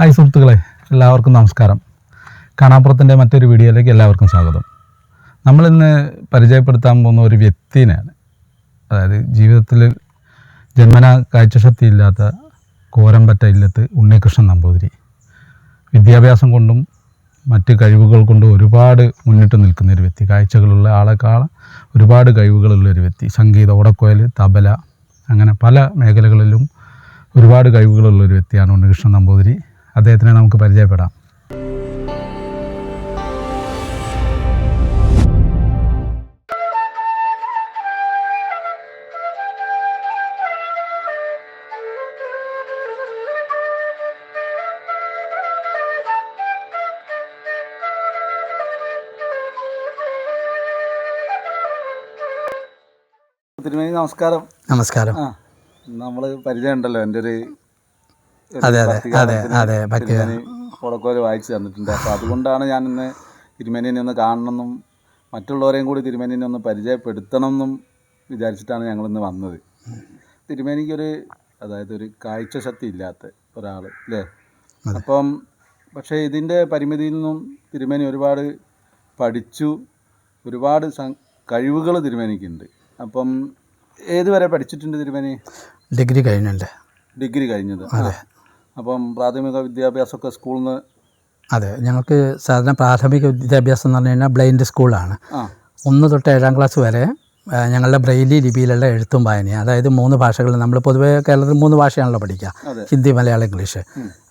Hi സുഹൃത്തുക്കളെ എല്ലാവർക്കും നമസ്കാരം. കാണാപ്പുറത്തിന്റെ മറ്റൊരു വീഡിയോയിലേക്ക് എല്ലാവർക്കും സ്വാഗതം. നമ്മളിന്ന് പരിചയപ്പെടുത്താൻ പോകുന്ന ഒരു വ്യക്തിനെയാണ്. അതായത് ജീവിതത്തിൽ ജന്മന കാഴ്ചശക്തി ഇല്ലാത്ത കോരമ്പറ്റ ഇല്ലത്ത് ഉണ്ണികൃഷ്ണൻ നമ്പൂതിരി. വിദ്യാഭ്യാസം കൊണ്ടും മറ്റ് കഴിവുകൾ കൊണ്ടും ഒരുപാട് മുന്നിട്ട് നിൽക്കുന്ന ഒരു വ്യക്തി. കാഴ്ചകളുള്ള ആളെക്കാൾ ഒരുപാട് കഴിവുകളുള്ള ഒരു വ്യക്തി. സംഗീത ഓടക്കോയൽ തബല അങ്ങനെ പല മേഖലകളിലും ഒരുപാട് കഴിവുകളുള്ള ഒരു വ്യക്തിയാണ് ഉണ്ണികൃഷ്ണൻ നമ്പൂതിരി. അദ്ദേഹത്തിനെ നമുക്ക് പരിചയപ്പെടാം. തിരുമേനി നമസ്കാരം. നമസ്കാരം. നമ്മൾ നമ്മൾ പരിചയം ഉണ്ടല്ലോ എന്റെ ഒരു അതെ അതെ അതെ അതെ പറ്റിയ വായിച്ചു തന്നിട്ടുണ്ട്. അപ്പോൾ അതുകൊണ്ടാണ് ഞാൻ ഇന്ന് തിരുമേനിനെ ഒന്ന് കാണണമെന്നും മറ്റുള്ളവരെയും കൂടി തിരുമേനിനെ ഒന്ന് പരിചയപ്പെടുത്തണം എന്നും വിചാരിച്ചിട്ടാണ് ഞങ്ങൾ ഇന്ന് വന്നത്. തിരുമേനിക്കൊരു അതായത് ഒരു കാഴ്ച ശക്തി ഇല്ലാത്ത ഒരാൾ അല്ലേ? അപ്പം പക്ഷേ ഇതിന്റെ പരിമിതിയിൽ നിന്നും തിരുമേനി ഒരുപാട് പഠിച്ചു ഒരുപാട് കഴിവുകൾ തിരുമേനിക്കുണ്ട്. അപ്പം ഏതുവരെ പഠിച്ചിട്ടുണ്ട് തിരുമേനി? ഡിഗ്രി കഴിഞ്ഞുണ്ട്. ഡിഗ്രി കഴിഞ്ഞത്. ആ. അപ്പം പ്രാഥമിക വിദ്യാഭ്യാസമൊക്കെ സ്കൂളിൽ നിന്ന് അതെ ഞങ്ങൾക്ക് സാധാരണ പ്രാഥമിക വിദ്യാഭ്യാസം എന്ന് പറഞ്ഞു കഴിഞ്ഞാൽ ബ്ലൈൻഡ് സ്കൂളാണ്. ഒന്ന് തൊട്ട് ഏഴാം ക്ലാസ് വരെ ഞങ്ങളുടെ ബ്രെയിലി ലിപിയിലുള്ള എഴുത്തും വായനയും അതായത് മൂന്ന് ഭാഷകൾ നമ്മൾ പൊതുവേ കേരളത്തിൽ മൂന്ന് ഭാഷയാണല്ലോ പഠിക്കുക. ഹിന്ദി മലയാളം ഇംഗ്ലീഷ്.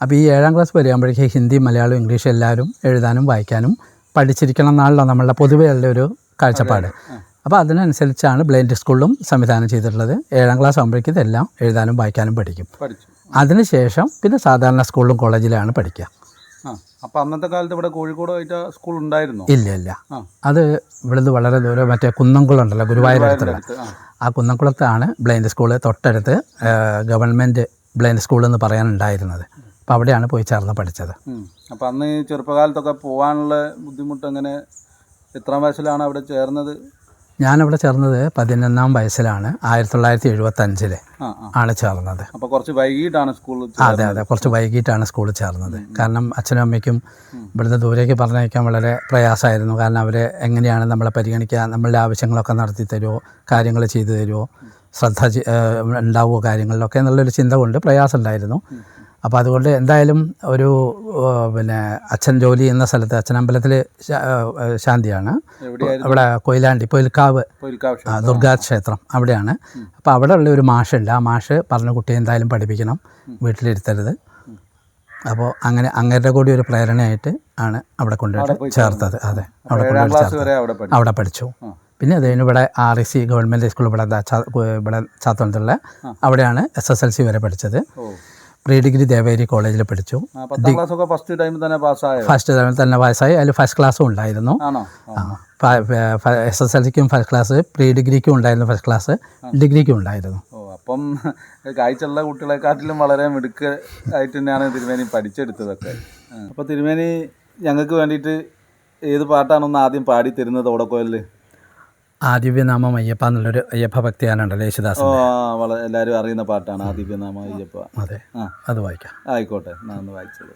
അപ്പോൾ ഈ ഏഴാം ക്ലാസ് വരെ ആകുമ്പോഴേക്കും ഹിന്ദി മലയാളം ഇംഗ്ലീഷ് എല്ലാവരും എഴുതാനും വായിക്കാനും പഠിച്ചിരിക്കണം എന്നാണല്ലോ നമ്മളുടെ പൊതുവേ ഉള്ള ഒരു കാഴ്ചപ്പാട്. അപ്പോൾ അതിനനുസരിച്ചാണ് ബ്ലൈൻഡ് സ്കൂളിലും സംവിധാനം ചെയ്തിട്ടുള്ളത്. ഏഴാം ക്ലാസ് ആകുമ്പോഴേക്കും ഇതെല്ലാം എഴുതാനും വായിക്കാനും പഠിക്കും. അതിനുശേഷം പിന്നെ സാധാരണ സ്കൂളിലും കോളേജിലാണ് പഠിക്കുക. ആ അപ്പം അന്നത്തെ കാലത്ത് ഇവിടെ കോഴിക്കോട് ആയിട്ട് സ്കൂൾ ഉണ്ടായിരുന്നു ഇല്ല. ഇല്ല അത് ഇവിടുന്ന് വളരെ ദൂരം മറ്റേ കുന്നംകുളം ഉണ്ടല്ലോ ഗുരുവായൂർ അടുത്തുള്ള. ആ. കുന്നംകുളത്താണ് ബ്ലൈൻഡ് സ്കൂൾ തൊട്ടടുത്ത് ഗവൺമെന്റ് ബ്ലൈൻഡ് സ്കൂൾ എന്ന് പറയാനുണ്ടായിരുന്നത്. അപ്പോൾ അവിടെയാണ് പോയി ചേർന്ന് പഠിച്ചത്. അപ്പോൾ അപ്പം അന്ന് ചെറുപ്പകാലത്തൊക്കെ പോകാനുള്ള ബുദ്ധിമുട്ട് എങ്ങനെ എത്രാം വയസ്സിലാണ് അവിടെ ചേർന്നത്? ഞാനവിടെ ചേർന്നത് പതിനൊന്നാം വയസ്സിലാണ്. ആയിരത്തി തൊള്ളായിരത്തി ആ. ആണ് ചേർന്നത്. അപ്പോൾ കുറച്ച് വൈകിട്ടാണ് സ്കൂളിൽ അതെ അതെ. കുറച്ച് വൈകിട്ടാണ് സ്കൂളിൽ ചേർന്നത്. കാരണം അച്ഛനും അമ്മയ്ക്കും ഇവിടുന്ന് ദൂരേക്ക് പറഞ്ഞയക്കാൻ വളരെ പ്രയാസമായിരുന്നു. കാരണം അവർ എങ്ങനെയാണ് നമ്മളെ പരിഗണിക്കുക നമ്മളുടെ ആവശ്യങ്ങളൊക്കെ നടത്തി തരുമോ കാര്യങ്ങൾ ചെയ്തു തരുമോ ശ്രദ്ധ ഉണ്ടാവുമോ കാര്യങ്ങളിലൊക്കെ എന്നുള്ളൊരു ചിന്ത കൊണ്ട് പ്രയാസം ഉണ്ടായിരുന്നു. അപ്പോൾ അതുകൊണ്ട് എന്തായാലും ഒരു പിന്നെ അച്ഛൻ ജോലി ചെയ്യുന്ന സ്ഥലത്ത് അച്ഛനമ്പലത്തിൽ ശാന്തിയാണ്. അവിടെ കൊയിലാണ്ടി പൊയിൽക്കാവ്. ദുർഗാ ക്ഷേത്രം അവിടെയാണ്. അപ്പോൾ അവിടെ ഉള്ള ഒരു മാഷുണ്ട്. ആ മാഷ് പറഞ്ഞ കുട്ടിയെ എന്തായാലും പഠിപ്പിക്കണം വീട്ടിലിരുത്തരുത്. അപ്പോൾ അങ്ങനെ അങ്ങേരുടെ കൂടി ഒരു പ്രേരണയായിട്ട് ആണ് അവിടെ കൊണ്ടുപോയി ചേർത്തത്. അതെ അവിടെ കൊണ്ടുപോയി ചേർത്തത്. അവിടെ പഠിച്ചു. പിന്നെ അത് കഴിഞ്ഞ് ഇവിടെ R S C government school ഇവിടെ ഇവിടെ ചാത്തവനത്തുള്ള അവിടെയാണ് എസ് എസ് എൽ സി വരെ പഠിച്ചത്. പ്രീ ഡിഗ്രി ദേവേരി കോളേജിൽ പഠിച്ചു. ഫസ്റ്റ് ടൈമിൽ തന്നെ പാസ്സായോ ഫസ്റ്റ് ടൈമിൽ തന്നെ പാസ്സായി അതിൽ ഫസ്റ്റ് ക്ലാസ്സും ഉണ്ടായിരുന്നു. എസ് എസ് എൽ സിക്കും ഫസ്റ്റ് ക്ലാസ് പ്രീ ഡിഗ്രിക്കും ഉണ്ടായിരുന്നു ഫസ്റ്റ് ക്ലാസ് ഡിഗ്രിക്കും ഉണ്ടായിരുന്നു. അപ്പം കാഴ്ചയുള്ള കുട്ടികളെക്കാട്ടിലും വളരെ മിടുക്ക് ആയിട്ട് തന്നെയാണ് തിരുമേനി പഠിച്ചെടുത്തതൊക്കെ. അപ്പോൾ തിരുമേനി ഞങ്ങൾക്ക് വേണ്ടിയിട്ട് ഏത് പാട്ടാണൊന്ന് ആദ്യം പാടി തരുന്നത് ഓടക്കോലിൽ ആദിവ്യനാമം അയ്യപ്പ എന്നുള്ളൊരു അയ്യപ്പ ഭക്തിയാനുണ്ടല്ലോ യേശുദാസ് എല്ലാവരും അറിയുന്ന പാട്ടാണ് ആദിവ്യനാമം അയ്യപ്പ. അതെ. അത് വായിക്കാം. ആയിക്കോട്ടെ ഞാൻ ഒന്ന് വായിച്ചത്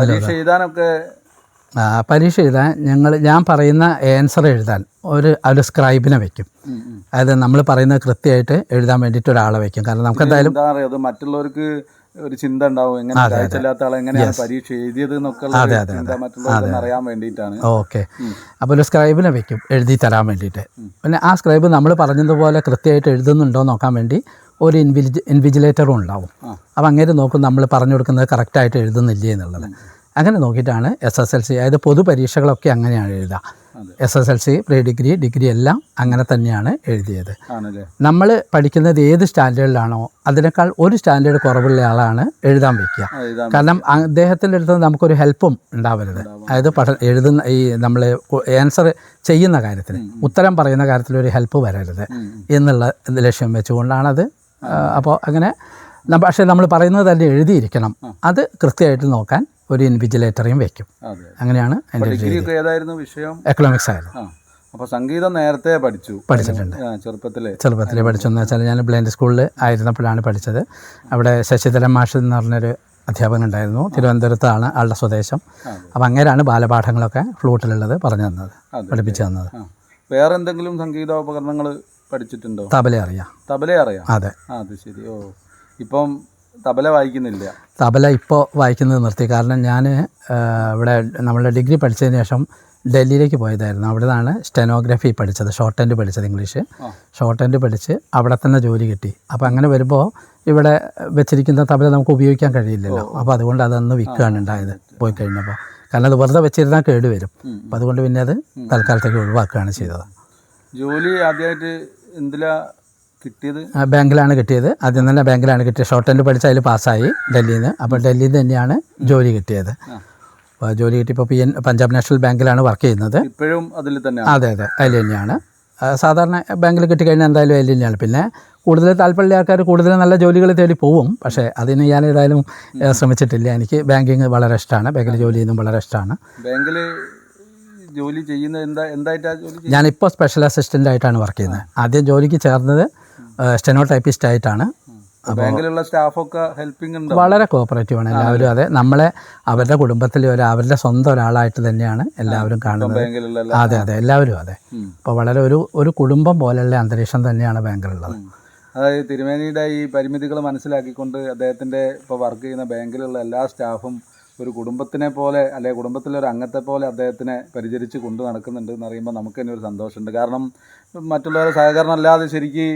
പരീക്ഷ എഴുതാനൊക്കെ പരീക്ഷ എഴുതാൻ ഞങ്ങൾ ഞാൻ പറയുന്ന ആൻസർ എഴുതാൻ ഒരു ഒരു സ്ക്രൈബിനെ വെക്കും. അതായത് നമ്മൾ പറയുന്നത് കൃത്യമായിട്ട് എഴുതാൻ വേണ്ടിയിട്ട് ഒരാളെ വെക്കും. കാരണം നമുക്ക് എന്തായാലും അത് മറ്റുള്ളവർക്ക് ഒരു ചിന്ത ഉണ്ടാവും. എങ്ങനെ എങ്ങനെയാണ് പരീക്ഷ എഴുതിയത് എന്നൊക്കെ അറിയാൻ വേണ്ടിയിട്ടാണ്. ഓക്കെ അപ്പോൾ ഒരു സ്ക്രൈബിനെ വെക്കും എഴുതി തരാൻ വേണ്ടിയിട്ട്. പിന്നെ ആ സ്ക്രൈബ് നമ്മൾ പറഞ്ഞതുപോലെ കൃത്യമായിട്ട് എഴുതുന്നുണ്ടോ നോക്കാൻ വേണ്ടി ഒരു ഇൻവിജി ഇൻവിജിലേറ്ററും ഉണ്ടാവും. അപ്പോൾ അങ്ങനെ നോക്കും നമ്മൾ പറഞ്ഞു കൊടുക്കുന്നത് കറക്റ്റായിട്ട് എഴുതുന്നില്ലേ എന്നുള്ളത്. അങ്ങനെ നോക്കിയിട്ടാണ് എസ് എസ് എൽ സി അതായത് പൊതുപരീക്ഷകളൊക്കെ അങ്ങനെയാണ് എഴുതുക. S S L C pre degree degree എല്ലാം അങ്ങനെ തന്നെയാണ് എഴുതിയത്. നമ്മൾ പഠിക്കുന്നത് ഏത് സ്റ്റാൻഡേർഡിലാണോ അതിനേക്കാൾ ഒരു സ്റ്റാൻഡേർഡ് കുറവുള്ള ആളാണ് എഴുതാൻ വയ്ക്കുക കാരണം അദ്ദേഹത്തിന്റെ അടുത്ത് നമുക്കൊരു ഹെൽപ്പും ഉണ്ടാവരുത്. അതായത് പഠ എഴുതുന്ന ഈ നമ്മൾ ആൻസർ ചെയ്യുന്ന കാര്യത്തിന് ഉത്തരം പറയുന്ന കാര്യത്തിൽ ഒരു ഹെൽപ്പ് വരരുത് എന്നുള്ള ലക്ഷ്യം വെച്ചുകൊണ്ടാണത് അപ്പോൾ അങ്ങനെ പക്ഷേ നമ്മൾ പറയുന്നത് തന്നെ എഴുതിയിരിക്കണം. അത് കൃത്യമായിട്ട് നോക്കാൻ ഒരു ഇൻവിജിലേറ്ററിയും വെക്കും. അങ്ങനെയാണ് എന്റെ ഏതായിരുന്നു വിഷയം? എക്കണോമിക്സ് ആയിരുന്നു. അപ്പോൾ സംഗീതം നേരത്തെ പഠിച്ചു. പഠിച്ചിട്ടുണ്ട്. ചെറുപ്പത്തിലെ. ചെറുപ്പത്തിലെ ചെറുപ്പത്തിൽ പഠിച്ചെന്ന് വെച്ചാൽ ഞാൻ ബ്ലൈൻഡ് സ്കൂളിൽ ആയിരുന്നപ്പോഴാണ് പഠിച്ചത്. അവിടെ ശശിധരൻ മാഷ് എന്ന് പറഞ്ഞൊരു അധ്യാപകൻ ഉണ്ടായിരുന്നു. തിരുവനന്തപുരത്താണ് ആളുടെ സ്വദേശം. അപ്പം അങ്ങനെയാണ് ബാലപാഠങ്ങളൊക്കെ ഫ്ലൂട്ടിലുള്ളത് പറഞ്ഞു തന്നത് പഠിപ്പിച്ചു തന്നത്. വേറെ എന്തെങ്കിലും സംഗീതോപകരണങ്ങൾ പഠിച്ചിട്ടുണ്ടോ? തബല അറിയാം. തബല അറിയാം? അതെ. അത് ശരി. ഓ ഇപ്പം തബല വായിക്കുന്നില്ല. തബല ഇപ്പോൾ വായിക്കുന്നത് നിർത്തി. കാരണം ഞാൻ ഇവിടെ നമ്മളുടെ ഡിഗ്രി പഠിച്ചതിന് ശേഷം ഡൽഹിയിലേക്ക് പോയതായിരുന്നു. അവിടെ നിന്നാണ് സ്റ്റെനോഗ്രഫി പഠിച്ചത്. ഷോർട്ട് ഹാൻഡ് പഠിച്ചത് ഇംഗ്ലീഷ്. ഷോർട്ട് ഹാൻഡ് പഠിച്ച് അവിടെ തന്നെ ജോലി കിട്ടി. അപ്പോൾ അങ്ങനെ വരുമ്പോൾ ഇവിടെ വെച്ചിരിക്കുന്ന തബല നമുക്ക് ഉപയോഗിക്കാൻ കഴിയില്ലല്ലോ. അപ്പോൾ അതുകൊണ്ട് അതൊന്ന് വിൽക്കുകയാണ് ഉണ്ടായത് പോയി കഴിഞ്ഞപ്പോൾ കാരണം അത് വെറുതെ വെച്ചിരുന്നാൽ കേടുവരും. അപ്പോൾ അതുകൊണ്ട് പിന്നെ അത് തൽക്കാലത്തേക്ക് ഒഴിവാക്കുകയാണ് ചെയ്തത്. ജോലി ആദ്യമായിട്ട് എന്തിലാ കിട്ടിയത്? ആ, ബാങ്കിലാണ് കിട്ടിയത്. ആദ്യം തന്നെ ബാങ്കിലാണ് കിട്ടിയത്. ഷോർട്ട് ഹാൻഡ് പഠിച്ച് അതിൽ പാസ്സായി ഡൽഹിയിൽ നിന്ന് അപ്പോൾ ഡൽഹിയിൽ തന്നെയാണ് ജോലി കിട്ടിയത്. അപ്പോൾ ജോലി കിട്ടിയപ്പോൾ പി എൻ പഞ്ചാബ് നാഷണൽ ബാങ്കിലാണ് വർക്ക് ചെയ്യുന്നത്. ഇപ്പോഴും അതിൽ തന്നെ അതെ അതെ. അതിൽ തന്നെയാണ്. സാധാരണ ബാങ്കിൽ കിട്ടിക്കഴിഞ്ഞാൽ എന്തായാലും അതിൽ തന്നെയാണ്. പിന്നെ കൂടുതൽ താല്പര്യമുള്ള ആൾക്കാർ കൂടുതൽ നല്ല ജോലികൾ തേടി പോവും. പക്ഷേ അതിന് ഞാൻ ഏതായാലും ശ്രമിച്ചിട്ടില്ല. എനിക്ക് ബാങ്കിങ് വളരെ ഇഷ്ടമാണ്. ബാങ്കിൽ ജോലി ചെയ്യുന്നതും വളരെ ഇഷ്ടമാണ്. ബാങ്കിൽ ജോലി ചെയ്യുന്നത് എന്താ എന്തായിട്ടാണ് ജോലി ഞാനിപ്പോൾ സ്പെഷ്യൽ അസിസ്റ്റന്റ് ആയിട്ടാണ് വർക്ക് ചെയ്യുന്നത്. ആദ്യം ജോലിക്ക് ചേർന്നത് സ്റ്റെനോ ടൈപ്പിസ്റ്റ് ആയിട്ടാണ്. ബാങ്കിലുള്ള സ്റ്റാഫൊക്കെ ഹെൽപ്പിംഗ് ഉണ്ട്? വളരെ കോപ്പറേറ്റീവ് ആണ്. എല്ലാവരും അതെ നമ്മളെ അവരുടെ കുടുംബത്തിലെ ഒരു അവരുടെ സ്വന്തം ഒരാളായിട്ട് തന്നെയാണ് എല്ലാവരും കാണുന്നത്. അതെ അതെ എല്ലാവരും അതെ. അപ്പോൾ വളരെ ഒരു ഒരു കുടുംബം പോലെയുള്ള അന്തരീക്ഷം തന്നെയാണ് ബാങ്കിലുള്ളത്. അതായത് തിരുമേനിയുടെ ഈ പരിമിതികൾ മനസ്സിലാക്കിക്കൊണ്ട് അദ്ദേഹത്തിന്റെ ഇപ്പോൾ വർക്ക് ചെയ്യുന്ന ബാങ്കിലുള്ള എല്ലാ സ്റ്റാഫും ഒരു കുടുംബത്തിനെ പോലെ അല്ലെങ്കിൽ കുടുംബത്തിലെ ഒരു അംഗത്തെ പോലെ അദ്ദേഹത്തിനെ പരിചരിച്ച് കൊണ്ടു നടക്കുന്നുണ്ട് എന്ന് പറയുമ്പോൾ നമുക്ക് തന്നെ ഒരു സന്തോഷമുണ്ട്. കാരണം മറ്റുള്ളവരെ സഹകരണം അല്ലാതെ ശരിക്ക്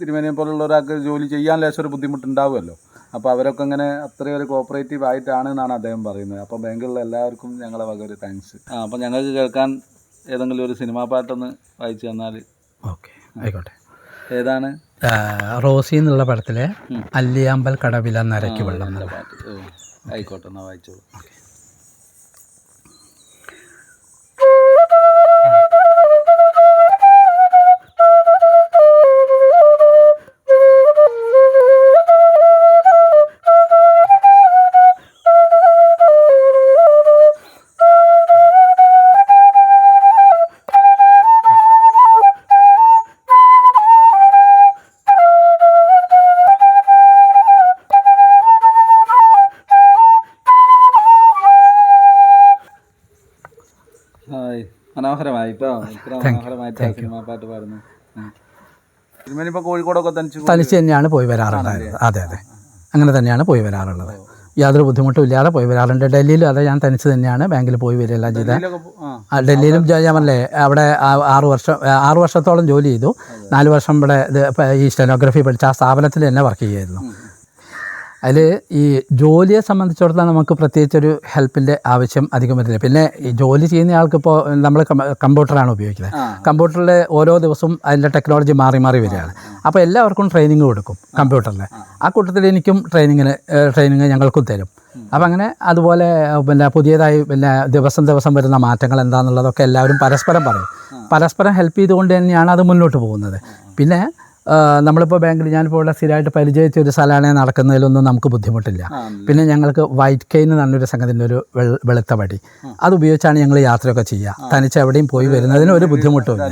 തിരുമേനിയെ പോലുള്ള ഒരാൾക്ക് ജോലി ചെയ്യാൻ ലേശം ഒരു ബുദ്ധിമുട്ടുണ്ടാവുമല്ലോ. അപ്പോൾ അവരൊക്കെ അങ്ങനെ അത്രയും ഒരു കോപ്പറേറ്റീവ് ആയിട്ടാണ് എന്നാണ് അദ്ദേഹം പറയുന്നത്. അപ്പോൾ ബാങ്കിലുള്ള എല്ലാവർക്കും ഞങ്ങളെ വക ഒരു താങ്ക്സ് ആ അപ്പോൾ ഞങ്ങൾക്ക് കേൾക്കാൻ ഏതെങ്കിലും ഒരു സിനിമാ പാട്ടൊന്ന് വായിച്ചു തന്നാൽ ഓക്കെ ആയിക്കോട്ടെ. ഏതാണ്? റോസി എന്നുള്ള പടത്തിലെ അല്ലിയാമ്പൽ കടവില നരയ്ക്ക് വെള്ളം എന്നുള്ള പാട്ട്. ആയിക്കോട്ടെ എന്നാൽ വായിച്ചോളൂ. മനോഹരമായി കേട്ടോ ഇത്ര മനോഹരമായിട്ട് ആ സിനിമാ പാട്ട് പാടുന്നു തിരുമേനി ഇപ്പോൾ കോഴിക്കോടൊക്കെ തനിച്ച് തന്നെയാണ് പോയി വരാറുണ്ടായത് അതെ അതെ. അങ്ങനെ തന്നെയാണ് പോയി വരാറുള്ളത്. യാതൊരു ബുദ്ധിമുട്ടും ഇല്ലാതെ പോയി വരാറുണ്ട്. ഡൽഹിയിലും അതെ ഞാൻ തനിച്ച് തന്നെയാണ് ബാങ്കിൽ പോയി വരികയെല്ലാം ചെയ്തത് ഡൽഹിയിലും ഞാൻ പറഞ്ഞേ അവിടെ ആറു വർഷം ആറു വർഷത്തോളം ജോലി ചെയ്തു. നാല് വർഷം ഇവിടെ ഇത് ഈ സ്റ്റെനോഗ്രഫി പഠിച്ച ആ സ്ഥാപനത്തിൽ തന്നെ വർക്ക് ചെയ്യുമായിരുന്നു അതിൽ ഈ ജോലിയെ സംബന്ധിച്ചിടത്തോളം നമുക്ക് പ്രത്യേകിച്ചൊരു ഹെൽപ്പിന്റെ ആവശ്യം അധികം വരുന്നില്ല പിന്നെ ഈ ജോലി ചെയ്യുന്ന ആൾക്ക് ഇപ്പോൾ നമ്മൾ കമ്പ്യൂട്ടറാണ് ഉപയോഗിക്കുന്നത്. കമ്പ്യൂട്ടറിൽ ഓരോ ദിവസവും അതിന്റെ ടെക്നോളജി മാറി മാറി വരികയാണ്. അപ്പോൾ എല്ലാവർക്കും ട്രെയിനിങ് കൊടുക്കും കമ്പ്യൂട്ടറിൽ ആ കൂട്ടത്തിൽ എനിക്കും ട്രെയിനിങ്ങിന് ട്രെയിനിങ് ഞങ്ങൾക്കും തരും. അപ്പം അങ്ങനെ അതുപോലെ പിന്നെ പുതിയതായി പിന്നെ ദിവസം ദിവസം വരുന്ന മാറ്റങ്ങൾ എന്താണെന്നുള്ളതൊക്കെ എല്ലാവരും പരസ്പരം പറയും. പരസ്പരം ഹെൽപ്പ് ചെയ്തുകൊണ്ട് തന്നെയാണ് അത് മുന്നോട്ട് പോകുന്നത്. പിന്നെ നമ്മളിപ്പോൾ ബാങ്കിൽ ഞാനിപ്പോൾ ഇവിടെ സ്ഥിരമായിട്ട് പരിചയിച്ച ഒരു സ്ഥലമാണ് നടക്കുന്നതിലൊന്നും നമുക്ക് ബുദ്ധിമുട്ടില്ല. പിന്നെ ഞങ്ങൾക്ക് വൈറ്റ് കെയിൻ എന്ന് പറഞ്ഞൊരു സംഘത്തിന്റെ ഒരു വെളുത്ത വടി അത് ഉപയോഗിച്ചാണ് ഞങ്ങൾ യാത്രയൊക്കെ ചെയ്യുക. തനിച്ച് എവിടെയും പോയി വരുന്നതിന് ഒരു ബുദ്ധിമുട്ടുമില്ല.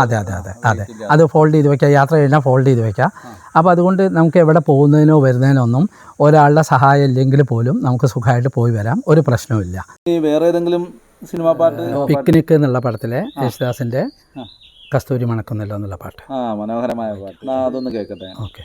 അതെ അതെ അതെ അതെ. അത് ഫോൾഡ് ചെയ്ത് വെക്കാം യാത്ര കഴിഞ്ഞാൽ ഫോൾഡ് ചെയ്ത് വെക്കാം അപ്പോൾ അതുകൊണ്ട് നമുക്ക് എവിടെ പോകുന്നതിനോ വരുന്നതിനോ ഒന്നും ഒരാളുടെ സഹായം ഇല്ലെങ്കിൽ പോലും നമുക്ക് സുഖമായിട്ട് പോയി വരാം. ഒരു പ്രശ്നവുമില്ല. വേറെ ഏതെങ്കിലും സിനിമ പാട്ട് പിക്നിക് എന്നുള്ള പടത്തിലെ യേശുദാസിന്റെ കസ്തൂരി മണക്കുന്നല്ലോ എന്നുള്ള പാട്ട്. ആ മനോഹരമായ പാട്ട്. അതൊന്ന് കേൾക്കട്ടെ ഓക്കെ.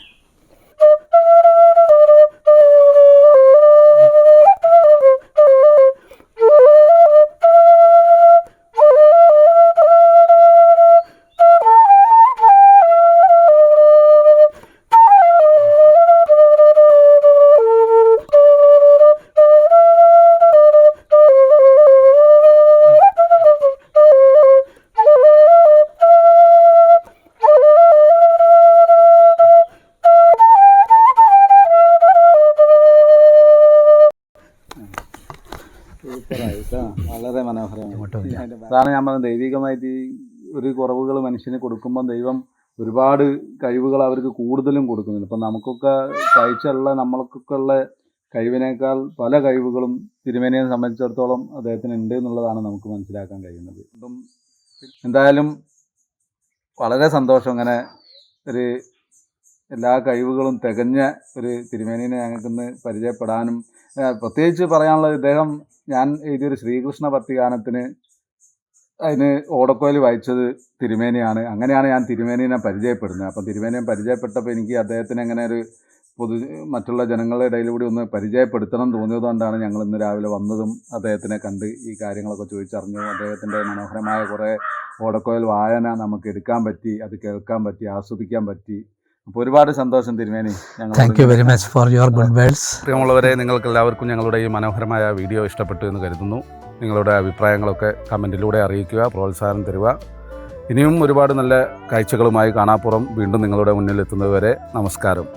അതാണ് ഞാൻ പറഞ്ഞത്. ദൈവികമായിട്ട് ഈ ഒരു കുറവുകൾ മനുഷ്യന് കൊടുക്കുമ്പോൾ ദൈവം ഒരുപാട് കഴിവുകൾ അവർക്ക് കൂടുതലും കൊടുക്കുന്നുണ്ട്. ഇപ്പം നമുക്കൊക്കെ കാഴ്ചയുള്ള നമ്മൾക്കൊക്കെ ഉള്ള കഴിവിനേക്കാൾ പല കഴിവുകളും തിരുമേനിയെ സംബന്ധിച്ചിടത്തോളം അദ്ദേഹത്തിന് ഉണ്ട് എന്നുള്ളതാണ് നമുക്ക് മനസ്സിലാക്കാൻ കഴിയുന്നത്. അപ്പം എന്തായാലും വളരെ സന്തോഷം അങ്ങനെ ഒരു എല്ലാ കഴിവുകളും തികഞ്ഞ ഒരു തിരുമേനിനെ ഞങ്ങൾക്കിന്ന് പരിചയപ്പെടാനും പ്രത്യേകിച്ച് പറയാനുള്ളത് ഇദ്ദേഹം ഞാൻ എഴുതിയൊരു ശ്രീകൃഷ്ണ ഭക്തിഗാനത്തിന് അതിന് ഓടക്കോയിൽ വായിച്ചത് തിരുമേനിയാണ്. അങ്ങനെയാണ് ഞാൻ തിരുമേനിനെ പരിചയപ്പെടുന്നത്. അപ്പം തിരുമേനിയെ പരിചയപ്പെട്ടപ്പോൾ എനിക്ക് അദ്ദേഹത്തിന് അങ്ങനെ ഒരു പൊതു മറ്റുള്ള ജനങ്ങളുടെ ഇടയിലൂടെ ഒന്ന് പരിചയപ്പെടുത്തണം തോന്നിയതുകൊണ്ടാണ് ഞങ്ങൾ ഇന്ന് രാവിലെ വന്നതും അദ്ദേഹത്തിനെ കണ്ട് ഈ കാര്യങ്ങളൊക്കെ ചോദിച്ചറിഞ്ഞു അദ്ദേഹത്തിന്റെ മനോഹരമായ കുറേ ഓടക്കോയിൽ വായന നമുക്ക് എടുക്കാൻ പറ്റി അത് കേൾക്കാൻ പറ്റി ആസ്വദിക്കാൻ പറ്റി. അപ്പോൾ ഒരുപാട് സന്തോഷം തിരുമേനി. ഞങ്ങൾ thank you very much for your good words പ്രിയമുള്ളവരെ നിങ്ങൾക്ക് എല്ലാവർക്കും ഞങ്ങളുടെ ഈ മനോഹരമായ വീഡിയോ ഇഷ്ടപ്പെട്ടു എന്ന് കരുതുന്നു. നിങ്ങളുടെ അഭിപ്രായങ്ങളൊക്കെ കമന്റിലൂടെ അറിയിക്കുക പ്രോത്സാഹനം തരിക. ഇനിയും ഒരുപാട് നല്ല കാഴ്ചകളുമായി കാണാപ്പുറം വീണ്ടും നിങ്ങളുടെ മുന്നിൽ എത്തുന്നതുവരെ നമസ്കാരം.